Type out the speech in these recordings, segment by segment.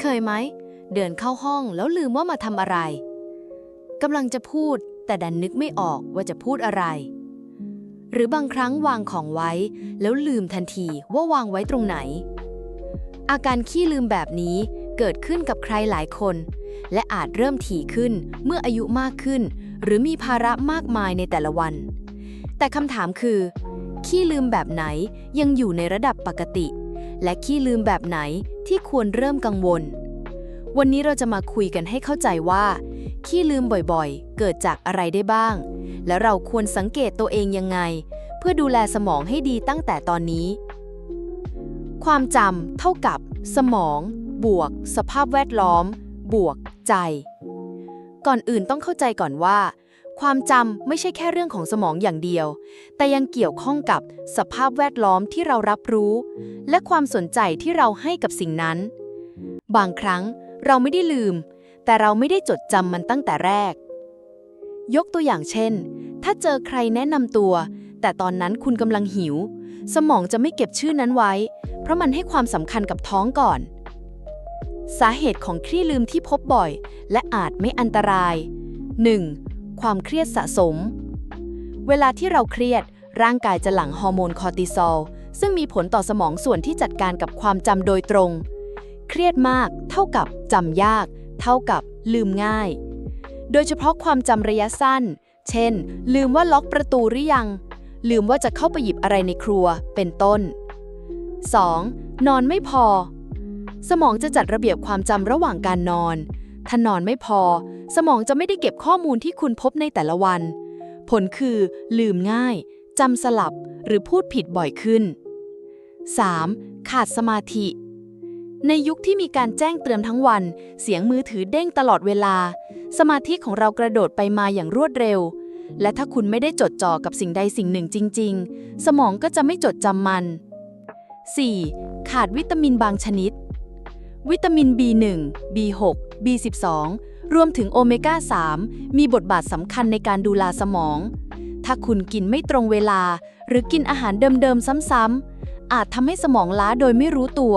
เคยไหม เดินเข้าห้องแล้วลืมว่ามาทำอะไรกำลังจะพูด แต่ดันนึกไม่ออกว่าจะพูดอะไร หรือบางครั้งวางของไว้ แล้วลืมทันทีว่าวางไว้ตรงไหน อาการขี้ลืมแบบนี้เกิดขึ้นกับใครหลายคน และอาจเริ่มถี่ขึ้นเมื่ออายุมากขึ้น หรือมีภาระมากมายในแต่ละวัน แต่คำถามคือ ขี้ลืมแบบไหนยังอยู่ในระดับปกติ และขี้ลืมแบบไหนที่ควรเริ่มกังวล วันนี้เราจะมาคุยกันให้เข้าใจว่า ขี้ลืมบ่อยๆ เกิดจากอะไรได้บ้าง และเราควรสังเกตตัวเองยังไง เพื่อดูแลสมองให้ดีตั้งแต่ตอนนี้ ความจำเท่ากับ สมอง บวก สภาพแวดล้อม บวก ใจ ก่อนอื่นต้องเข้าใจก่อนว่า ความจำไม่ใช่แค่เรื่องของสมองอย่างเดียว แต่ยังเกี่ยวข้องกับสภาพแวดล้อมที่เรารับรู้ และความสนใจที่เราให้กับสิ่งนั้น บางครั้งเราไม่ได้ลืม แต่เราไม่ได้จดจำมันตั้งแต่แรก ยกตัวอย่างเช่น ถ้าเจอใครแนะนำตัว แต่ตอนนั้นคุณกำลังหิว สมองจะไม่เก็บชื่อนั้นไว้ เพราะมันให้ความสำคัญกับท้องก่อน สาเหตุของคลี่ลืมที่พบบ่อย และอาจไม่อันตราย 1. ความเครียดสะสม เวลาที่เราเครียด ร่างกายจะหลั่งฮอร์โมนคอร์ติซอล ซึ่งมีผลต่อสมองส่วนที่จัดการกับความจำโดยตรง เครียดมาก เท่ากับจำยาก เท่ากับลืมง่าย โดยเฉพาะความจำระยะสั้น เช่น ลืมว่าล็อกประตูหรือยัง ลืมว่าจะเข้าไปหยิบอะไรในครัว เป็นต้น 2. นอนไม่พอ สมองจะจัดระเบียบความจำระหว่างการนอน ถ้านอนไม่พอ สมองจะไม่ได้เก็บข้อมูลที่คุณพบในแต่ละวัน ผลคือ ลืมง่ายจำสลับหรือพูดผิดบ่อยขึ้น 3. ขาดสมาธิ ในยุคที่มีการแจ้งเตือนทั้งวัน เสียงมือถือเด้งตลอดเวลา สมาธิของเรากระโดดไปมาอย่างรวดเร็ว และถ้าคุณไม่ได้จดจ่อกับสิ่งใดสิ่งหนึ่งจริง ๆ สมองก็จะไม่จดจำมัน 4. ขาดวิตามินบางชนิด วิตามิน B1 B6 B12 รวมถึงโอเมก้า 3 มีบทบาทสำคัญในการดูแลสมอง ถ้าคุณกินไม่ตรงเวลา หรือกินอาหารเดิมๆ ซ้ำๆ อาจทำให้สมองล้าโดยไม่รู้ตัว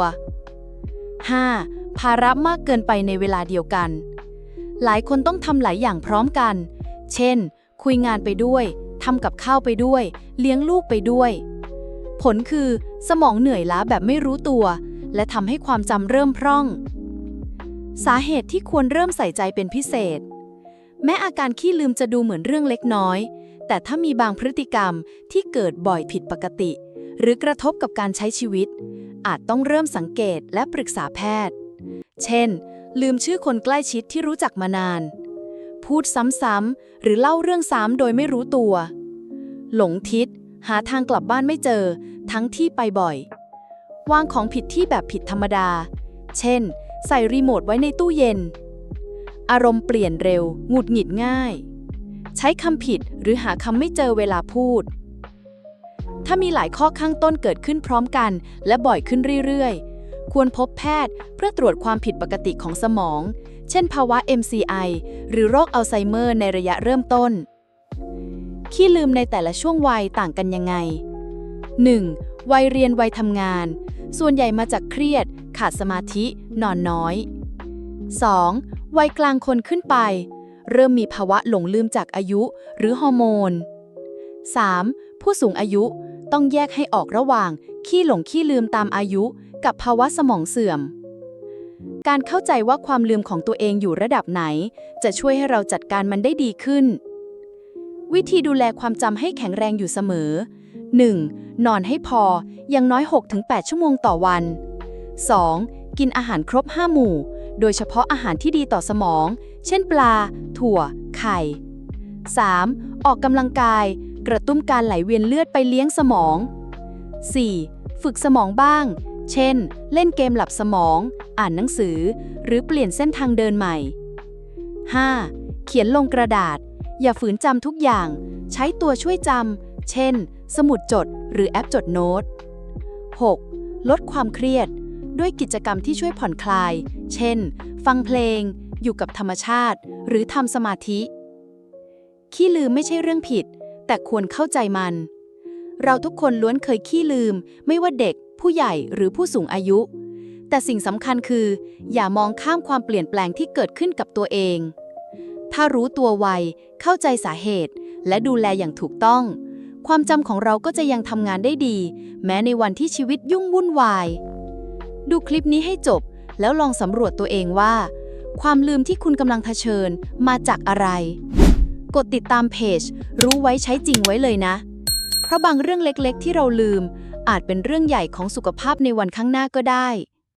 5. ภาระมากเกินไปในเวลาเดียวกัน หลายคนต้องทำหลายอย่างพร้อมกัน เช่น คุยงานไปด้วยทำกับข้าวไปด้วย เลี้ยงลูกไปด้วย ผลคือ สมองเหนื่อยล้าแบบไม่รู้ตัว และทำให้ความจำเริ่มพร่อง สาเหตุที่ควรเริ่มใส่ใจเป็นพิเศษ แม้อาการขี้ลืมจะดูเหมือนเรื่องเล็กน้อย แต่ถ้ามีบางพฤติกรรมที่เกิดบ่อยผิดปกติ หรือกระทบกับการใช้ชีวิต อาจต้องเริ่มสังเกตและปรึกษาแพทย์ เช่น ลืมชื่อคนใกล้ชิดที่รู้จักมานาน พูดซ้ำๆหรือเล่าเรื่องซ้ำโดยไม่รู้ตัว หลงทิศ หาทางกลับบ้านไม่เจอ ทั้งที่ไปบ่อย วางของผิดที่แบบผิดธรรมดา เช่น ใส่รีโมทไว้ในตู้เย็น อารมณ์เปลี่ยนเร็ว หงุดหงิดง่าย ใช้คำผิดหรือหาคำไม่เจอเวลาพูด ถ้ามีหลายข้อข้างต้นเกิดขึ้นพร้อมกัน และบ่อยขึ้นเรื่อยๆ ควรพบแพทย์เพื่อตรวจความผิดปกติของสมอง เช่นภาวะ MCI หรือโรคอัลไซเมอร์ในระยะเริ่มต้น ขี้ลืมในแต่ละช่วงวัยต่างกันยังไง 1. วัยเรียนวัยทำงาน ส่วนใหญ่มาจากเครียด ขาดสมาธิ นอนน้อย 2. วัยกลางคนขึ้นไป เริ่มมีภาวะหลงลืมจากอายุหรือฮอร์โมน 3. ผู้สูงอายุต้องแยกให้ออกระหว่าง ขี้หลงขี้ลืมตามอายุ กับภาวะสมองเสื่อม การเข้าใจว่าความลืมของตัวเองอยู่ระดับไหน จะช่วยให้เราจัดการมันได้ดีขึ้น วิธีดูแลความจำให้แข็งแรงอยู่เสมอ 1. นอนให้พออย่างน้อย 6-8 ชั่วโมงต่อวัน 2. กินอาหารครบ 5 หมู่ โดยเฉพาะอาหารที่ดีต่อสมอง เช่นปลา ถั่ว ไข่ 3. ออกกำลังกาย กระตุ้นการไหลเวียนเลือดไปเลี้ยงสมอง 4. ฝึกสมองบ้าง เช่น เล่นเกมหลับสมอง อ่านหนังสือ หรือเปลี่ยนเส้นทางเดินใหม่ 5. เขียนลงกระดาษ อย่าฝืนจำทุกอย่าง ใช้ตัวช่วยจำ เช่น สมุดจด หรือแอปจดโน้ต 6. ลดความเครียด ด้วยกิจกรรมที่ช่วยผ่อนคลาย เช่น ฟังเพลง อยู่กับธรรมชาติ หรือทำสมาธิ ขี้ลืมไม่ใช่เรื่องผิด แต่ควรเข้าใจมัน เราทุกคนล้วนเคยขี้ลืม ไม่ว่าเด็ก ผู้ใหญ่หรือผู้สูงอายุ แต่สิ่งสำคัญคือ อย่ามองข้ามความเปลี่ยนแปลงที่เกิดขึ้นกับตัวเอง ถ้ารู้ตัวไว เข้าใจสาเหตุ และดูแลอย่างถูกต้องความจำของเราก็จะยังทำงานได้ดี แม้ในวันที่ชีวิตยุ่งวุ่นวาย ดูคลิปนี้ให้จบ แล้วลองสำรวจตัวเองว่า ความลืมที่คุณกำลังเผชิญมาจากอะไร กดติดตามเพจ รู้ไว้ใช้จริงไว้เลยนะ เพราะบางเรื่องเล็กๆ ที่เราลืม อาจเป็นเรื่องใหญ่ของสุขภาพในวันข้างหน้าก็ได้